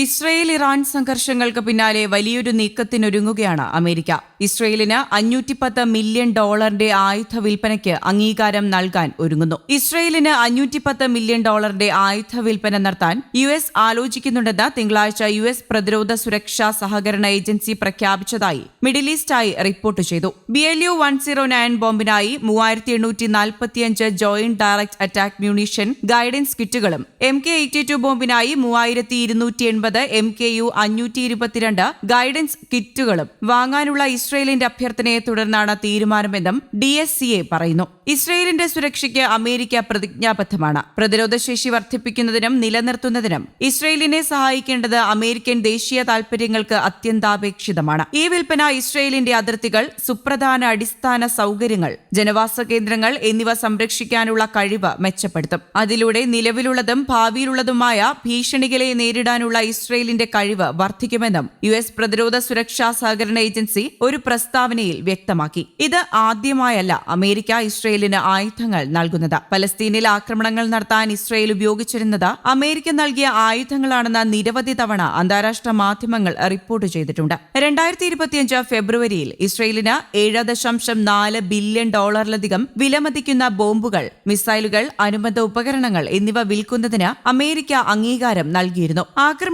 Israel Iran സംഘർഷങ്ങൾക്ക് പിന്നാലെ വലിയൊരു നീക്കത്തിനൊരുങ്ങുകയാണ് America. ഇസ്രയേലിന് അഞ്ഞൂറ്റിപ്പത്ത് മില്യൺ ഡോളറിന്റെ ആയുധ വിൽപ്പനയ്ക്ക് അംഗീകാരം നൽകാൻ ഒരുങ്ങുന്നു. ഇസ്രയേലിന് അഞ്ഞൂറ്റിപ്പത്ത് മില്യൺ ഡോളറിന്റെ ആയുധ വിൽപ്പന നടത്താൻ യു എസ് ആലോചിക്കുന്നുണ്ടെന്ന് തിങ്കളാഴ്ച യു എസ് പ്രതിരോധ സുരക്ഷാ സഹകരണ ഏജൻസി പ്രഖ്യാപിച്ചതായി മിഡിൽ ഈസ്റ്റായി റിപ്പോർട്ട് ചെയ്തു. B L U one zero nine ബോംബിനായി മൂവായിരത്തി എണ്ണൂറ്റി നാൽപ്പത്തിയഞ്ച് joint direct attack munition guidance കിറ്റുകളും M K eighty two ബോംബിനായി മൂവായിരത്തി ഇരുന്നൂറ്റി എൺപത് എം കെ യു അഞ്ഞൂറ്റി ഇരുപത്തിരണ്ട് ഗൈഡൻസ് കിറ്റുകളും വാങ്ങാനുള്ള ഇസ്രയേലിന്റെ അഭ്യർത്ഥനയെ തുടർന്നാണ് തീരുമാനമെന്നും ഡി എസ് സി എ പറയുന്നു. ഇസ്രയേലിന്റെ സുരക്ഷയ്ക്ക് അമേരിക്ക പ്രതിജ്ഞാബദ്ധമാണ്. പ്രതിരോധശേഷി വർദ്ധിപ്പിക്കുന്നതിനും നിലനിർത്തുന്നതിനും ഇസ്രയേലിനെ സഹായിക്കേണ്ടത് അമേരിക്കൻ ദേശീയ താൽപര്യങ്ങൾക്ക് അത്യന്താപേക്ഷിതമാണ്. ഈ വിൽപ്പന ഇസ്രയേലിന്റെ അതിർത്തികൾ സുപ്രധാന അടിസ്ഥാന സൗകര്യങ്ങൾ ജനവാസ കേന്ദ്രങ്ങൾ എന്നിവ സംരക്ഷിക്കാനുള്ള കഴിവ് മെച്ചപ്പെടുത്തും. അതിലൂടെ നിലവിലുള്ളതും ഭാവിയിലുള്ളതുമായ ഭീഷണികളെ നേരിടാനുള്ള ഇസ്രയേലിന്റെ കഴിവ് വർദ്ധിക്കുമെന്നും യു എസ് പ്രതിരോധ സുരക്ഷാ സഹകരണ ഏജൻസി ഒരു പ്രസ്താവനയിൽ വ്യക്തമാക്കി. ഇത് ആദ്യമായല്ല അമേരിക്ക ഇസ്രയേലിന് ആയുധങ്ങൾ നൽകുന്നത്. പലസ്തീനിൽ ആക്രമണങ്ങൾ നടത്താൻ ഇസ്രയേൽ ഉപയോഗിച്ചിരുന്നത് അമേരിക്ക നൽകിയ ആയുധങ്ങളാണെന്ന് നിരവധി തവണ അന്താരാഷ്ട്ര മാധ്യമങ്ങൾ റിപ്പോർട്ട് ചെയ്തിട്ടുണ്ട്. രണ്ടായിരത്തി ഇരുപത്തിയഞ്ച് ഫെബ്രുവരിയിൽ ഇസ്രയേലിന് ഏഴ് ദശാംശം നാല് ബില്യൺ ഡോളറിലധികം വിലമതിക്കുന്ന ബോംബുകൾ മിസൈലുകൾ അനുബന്ധ ഉപകരണങ്ങൾ എന്നിവ വിൽക്കുന്നതിന് അമേരിക്ക അംഗീകാരം നൽകിയിരുന്നു.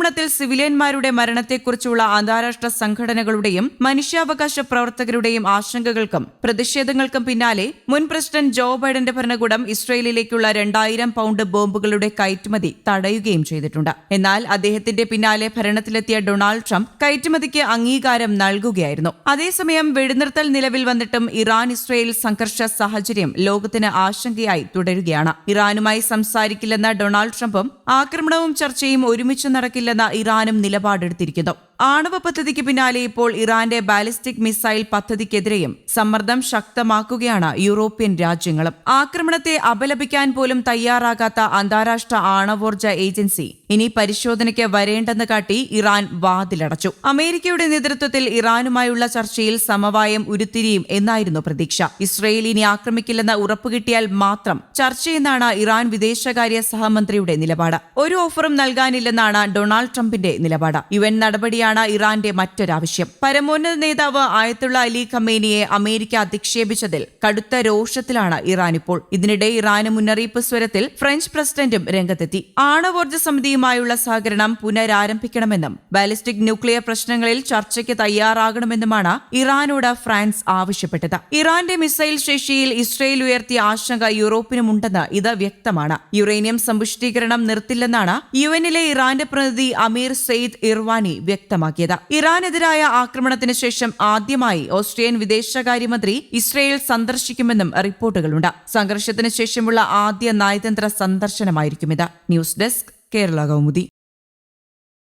ആക്രമണത്തിൽ സിവിലിയന്മാരുടെ മരണത്തെക്കുറിച്ചുള്ള അന്താരാഷ്ട്ര സംഘടനകളുടെയും മനുഷ്യാവകാശ പ്രവർത്തകരുടെയും ആശങ്കകൾക്കും പ്രതിഷേധങ്ങൾക്കും പിന്നാലെ മുൻ പ്രസിഡന്റ് ജോ ബൈഡന്റെ ഭരണകൂടം ഇസ്രയേലിലേക്കുള്ള രണ്ടായിരം പൗണ്ട് ബോംബുകളുടെ കയറ്റുമതി തടയുകയും ചെയ്തിട്ടുണ്ട്. എന്നാൽ അദ്ദേഹത്തിന്റെ പിന്നാലെ ഭരണത്തിലെത്തിയ ഡൊണാൾഡ് ട്രംപ് കയറ്റുമതിക്ക് അംഗീകാരം നൽകുകയായിരുന്നു. അതേസമയം വെടിനിർത്തൽ നിലവിൽ വന്നിട്ടും ഇറാൻ ഇസ്രയേൽ സംഘർഷ സാഹചര്യം ലോകത്തിന് ആശങ്കയായി തുടരുകയാണ്. ഇറാനുമായി സംസാരിക്കില്ലെന്ന ഡൊണാൾഡ് ട്രംപും ആക്രമണവും ചർച്ചയും ഒരുമിച്ച് നടക്കില്ലെന്ന ഇറാനും നിലപാടെടുത്തിരിക്കുന്നു ആണവ പദ്ധതിക്ക് പിന്നാലെ ഇപ്പോൾ ഇറാന്റെ ബാലിസ്റ്റിക് മിസൈൽ പദ്ധതിക്കെതിരെയും സമ്മർദ്ദം ശക്തമാക്കുകയാണ് യൂറോപ്യൻ രാജ്യങ്ങളും. ആക്രമണത്തെ അപലപിക്കാൻ പോലും തയ്യാറാകാത്ത അന്താരാഷ്ട്ര ആണവോർജ ഏജൻസി ഇനി പരിശോധനയ്ക്ക് വരേണ്ടെന്ന് കാട്ടി ഇറാൻ വാതിലടച്ചു. അമേരിക്കയുടെ നേതൃത്വത്തിൽ ഇറാനുമായുള്ള ചർച്ചയിൽ സമവായം ഉരുത്തിരിയും എന്നായിരുന്നു പ്രതീക്ഷ. ഇസ്രയേൽ ഇനി ആക്രമിക്കില്ലെന്ന് ഉറപ്പുകിട്ടിയാൽ മാത്രം ചർച്ചയെന്നാണ് ഇറാൻ വിദേശകാര്യ സഹമന്ത്രിയുടെ നിലപാട്. ഒരു ഓഫറും നൽകാനില്ലെന്നാണ് ഡൊണാൾഡ് ട്രംപിന്റെ നിലപാട്. യു എൻ നടപടിയാണ് ഇറാന്റെ മറ്റൊരാവശ്യം പരമോന്നത നേതാവ് ആയത്തുള്ള അലി ഖമേനിയെ അമേരിക്ക അധിക്ഷേപിച്ചതിൽ കടുത്ത രോഷത്തിലാണ് ഇറാൻ ഇപ്പോൾ. ഇതിനിടെ ഇറാന് മുന്നറിയിപ്പ് സ്വരത്തിൽ ഫ്രഞ്ച് പ്രസിഡന്റും രംഗത്തെത്തി. ആണവോർജ സമിതിയുമായുള്ള സഹകരണം പുനരാരംഭിക്കണമെന്നും ബാലിസ്റ്റിക് ന്യൂക്ലിയർ പ്രശ്നങ്ങളിൽ ചർച്ചയ്ക്ക് തയ്യാറാകണമെന്നുമാണ് ഇറാനോട് ഫ്രാൻസ് ആവശ്യപ്പെട്ടത്. ഇറാന്റെ മിസൈൽ ശേഷിയിൽ ഇസ്രയേൽ ഉയർത്തിയ ആശങ്ക യൂറോപ്പിനുമുണ്ടെന്ന് ഇത് വ്യക്തമാണ്. യുറേനിയം സമ്പുഷ്ടീകരണം നിർത്തില്ലെന്നാണ് യു എന്നിലെ ഇറാന്റെ പ്രതിനിധി അമീർ സെയ്ദ് ഇർവാനി വ്യക്തമാക്കിയത് ഇറാനെതിരായ ആക്രമണത്തിന് ശേഷം ആദ്യമായി ഓസ്ട്രിയൻ വിദേശകാര്യമന്ത്രി ഇസ്രയേൽ സന്ദർശിക്കുമെന്നും റിപ്പോർട്ടുകളുണ്ട്. സംഘർഷത്തിന് ശേഷമുള്ള ആദ്യ നയതന്ത്ര സന്ദർശനമായിരിക്കും ഇത് ന്യൂസ് ഡെസ്ക് കേരള കൗമുദി.